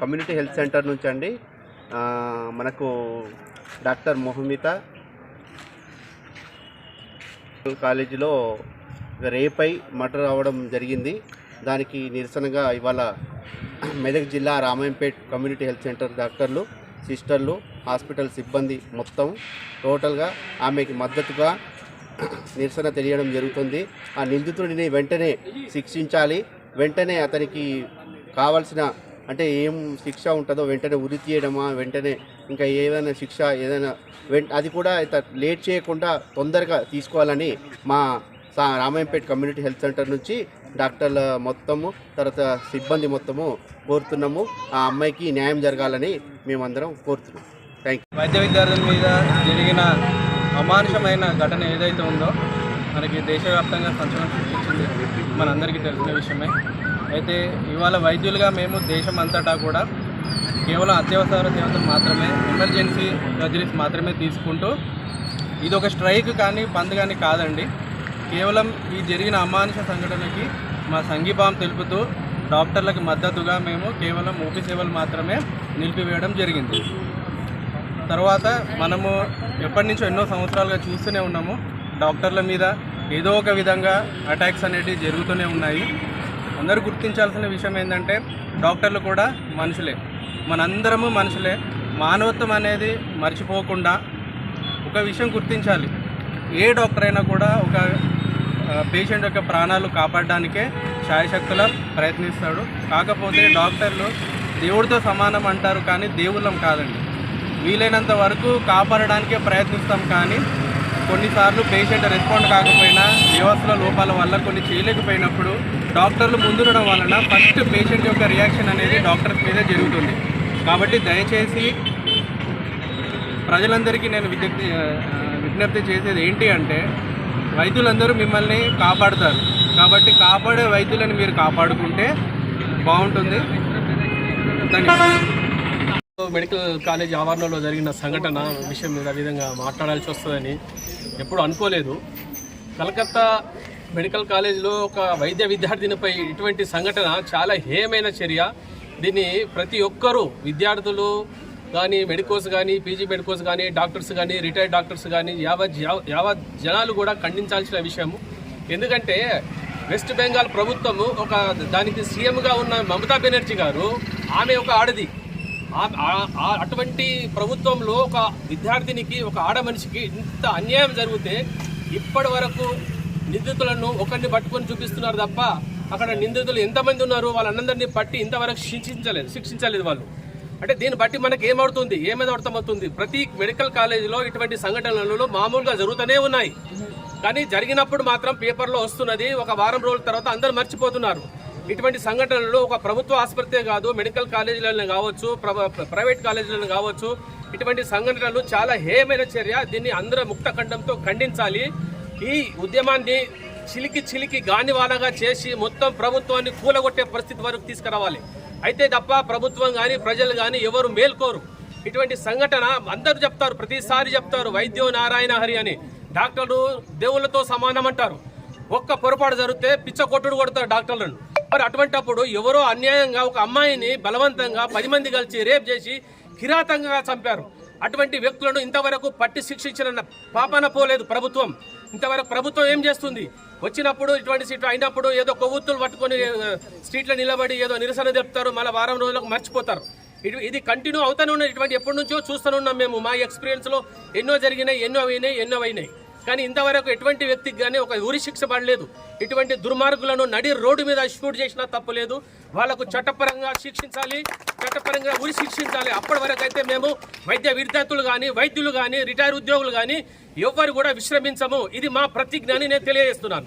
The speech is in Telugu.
కమ్యూనిటీ హెల్త్ సెంటర్ నుంచి అండి. మనకు డాక్టర్ మొహమిత కాలేజీలో రేపై మర్డర్ అవ్వడం జరిగింది. దానికి నిరసనగా ఇవాళ మెదక్ జిల్లా రామాయంపేట్ కమ్యూనిటీ హెల్త్ సెంటర్ డాక్టర్లు సిస్టర్లు హాస్పిటల్ సిబ్బంది మొత్తం టోటల్గా ఆమెకి మద్దతుగా నిరసన తెలియడం జరుగుతుంది. ఆ నిందితుడిని వెంటనే శిక్షించాలి. వెంటనే అతనికి కావాల్సిన అంటే ఏం శిక్ష ఉంటుందో వెంటనే ఉరి తీయడమా వెంటనే ఇంకా ఏదైనా శిక్ష ఏదైనా వెంట అది కూడా లేట్ చేయకుండా తొందరగా తీసుకోవాలని మా సా కమ్యూనిటీ హెల్త్ సెంటర్ నుంచి డాక్టర్ల మొత్తము తర్వాత సిబ్బంది మొత్తము కోరుతున్నాము. ఆ అమ్మాయికి న్యాయం జరగాలని మేమందరం కోరుతున్నాం. థ్యాంక్ యూ వైద్య విద్యార్థుల మీద జరిగిన అమానుషమైన ఘటన ఏదైతే ఉందో మనకి దేశవ్యాప్తంగా సంచలనం సృష్టించింది మనందరికీ తెలిసిన విషయమే. అయితే ఇవాళ వైద్యులుగా మేము దేశం అంతటా కూడా కేవలం అత్యవసర సేవలు మాత్రమే ఎమర్జెన్సీ సర్జరీస్ మాత్రమే తీసుకుంటూ ఇది ఒక స్ట్రైక్ కానీ బంద్ కానీ కాదండి. కేవలం ఈ జరిగిన అమానుష సంఘటనకి మా సంఘీభావం తెలుపుతూ డాక్టర్లకు మద్దతుగా మేము కేవలం ఓపీ సేవలు మాత్రమే నిలిపివేయడం జరిగింది. తర్వాత మనము ఎప్పటి నుంచో ఎన్నో సంవత్సరాలుగా చూస్తూనే ఉన్నాము. డాక్టర్ల మీద ఏదో ఒక విధంగా అటాక్స్ అనేటివి జరుగుతూనే ఉన్నాయి. అందరూ గుర్తించాల్సిన విషయం ఏంటంటే డాక్టర్లు కూడా మనుషులే. మనందరము మనుషులే. మానవత్వం అనేది మర్చిపోకుండా ఒక విషయం గుర్తించాలి. ఏ డాక్టర్ అయినా కూడా ఒక పేషెంట్ యొక్క ప్రాణాలు కాపాడడానికే శాయశక్తుల ప్రయత్నిస్తాడు. కాకపోతే డాక్టర్లు దేవుడితో సమానం అంటారు కానీ దేవుళ్ళం కాదండి. వీలైనంత వరకు కాపాడడానికే ప్రయత్నిస్తాం కానీ కొన్నిసార్లు పేషెంట్ రెస్పాండ్ కాకపోయినా వ్యవస్థల లోపాల వల్ల కొన్ని చేయలేకపోయినప్పుడు డాక్టర్లు ముందుండడం వలన ఫస్ట్ పేషెంట్ యొక్క రియాక్షన్ అనేది డాక్టర్స్ మీదే జరుగుతుంది. కాబట్టి దయచేసి ప్రజలందరికీ నేను విజ్ఞప్తి విజ్ఞప్తి చేసేది ఏంటి అంటే వైద్యులందరూ మిమ్మల్ని కాపాడుతారు. కాబట్టి కాపాడే వైద్యులను మీరు కాపాడుకుంటే బాగుంటుంది. ధన్యవాదాలు. మెడికల్ కాలేజ్ ఆవరణలో జరిగిన సంఘటన విషయం మీద ఆ విధంగా మాట్లాడాల్సి వస్తుందని ఎప్పుడు అనుకోలేదు. కలకత్తా మెడికల్ కాలేజ్లో ఒక వైద్య విద్యార్థినిపై ఇటువంటి సంఘటన చాలా హేయమైన చర్య. దీన్ని ప్రతి ఒక్కరూ విద్యార్థులు కానీ మెడికోస్ కానీ పీజీ మెడికోస్ కానీ డాక్టర్స్ కానీ రిటైర్డ్ డాక్టర్స్ కానీ యావత్ యావ- యావత్ జనాలు కూడా ఖండించాల్సిన విషయము ఎందుకంటే వెస్ట్ బెంగాల్ ప్రభుత్వము ఒక దానికి సీఎంగా ఉన్న మమతా బెనర్జీ గారు ఆమె ఒక ఆడది. అటువంటి ప్రభుత్వంలో ఒక విద్యార్థినికి ఒక ఆడ మనిషికి ఇంత అన్యాయం జరిగితే ఇప్పటి వరకు నిందితులను ఒకరిని పట్టుకొని చూపిస్తున్నారు తప్ప అక్కడ నిందితులు ఎంతమంది ఉన్నారు వాళ్ళందరినీ పట్టి ఇంతవరకు శిక్షించలేదు శిక్షించలేదు వాళ్ళు. అంటే దీన్ని బట్టి మనకి ఏమవుతుంది? ఏమేది అర్థమవుతుంది? ప్రతి మెడికల్ కాలేజీలో ఇటువంటి సంఘటనలు మామూలుగా జరుగుతూనే ఉన్నాయి. కానీ జరిగినప్పుడు మాత్రం పేపర్లో వస్తున్నది ఒక వారం రోజుల తర్వాత అందరూ మర్చిపోతున్నారు. ఇటువంటి సంఘటనలు ఒక ప్రభుత్వ ఆసుపత్రి కాదు మెడికల్ కాలేజీలను కావచ్చు ప్ర- ప్రైవేట్ కాలేజీలలో కావచ్చు. ఇటువంటి సంఘటనలు చాలా హేయమైన చర్య. దీన్ని అందరూ ముక్త ఖండంతో ఖండించాలి. ఈ ఉద్యమాన్ని చిలికి చిలికి గానివాలగా చేసి మొత్తం ప్రభుత్వాన్ని కూలగొట్టే పరిస్థితి వరకు తీసుకురావాలి. అయితే తప్ప ప్రభుత్వం కానీ ప్రజలు కానీ ఎవరు మేల్కోరు. ఇటువంటి సంఘటన అందరూ చెప్తారు ప్రతిసారి చెప్తారు వైద్యో నారాయణ హరి అని. డాక్టర్లు దేవుళ్ళతో సమానం అంటారు ఒక్క పొరపాటు జరిగితే పిచ్చ కొట్టుడు కొడతారు డాక్టర్లను. మరి అటువంటప్పుడు ఎవరో అన్యాయంగా ఒక అమ్మాయిని బలవంతంగా పది మంది కలిసి రేప్ చేసి కిరాతంగా చంపారు. అటువంటి వ్యక్తులను ఇంతవరకు పట్టి శిక్షించిన పాపన పోలేదు ప్రభుత్వం. ఇంతవరకు ప్రభుత్వం ఏం చేస్తుంది? వచ్చినప్పుడు ఇటువంటి సీట్లు అయినప్పుడు ఏదో కొవ్వొత్తులు పట్టుకొని స్ట్రీట్లో నిలబడి ఏదో నిరసన చెప్తారు మళ్ళీ వారం రోజులకు మర్చిపోతారు. ఇది ఇది కంటిన్యూ అవుతానే ఉన్నది. ఇటువంటి ఎప్పటి నుంచో చూస్తూనే ఉన్నాం మేము. మా ఎక్స్పీరియన్స్లో ఎన్నో జరిగినాయి ఎన్నో అయినాయి ఎన్నో అయినాయి. కానీ ఇంతవరకు ఎటువంటి వ్యక్తికి కానీ ఒక ఉరి శిక్ష పడలేదు. ఇటువంటి దుర్మార్గులను నడి రోడ్డు మీద షూట్ చేసినా తప్పలేదు వాళ్ళకు చట్టపరంగా శిక్షించాలి చట్టపరంగా ఉరి శిక్షించాలి. అప్పటి వరకు అయితే మేము వైద్య విద్యార్థులు కానీ వైద్యులు కానీ రిటైర్ ఉద్యోగులు కానీ ఎవ్వరు కూడా విశ్రమించము. ఇది మా ప్రతిజ్ఞ అని నేను తెలియజేస్తున్నాను.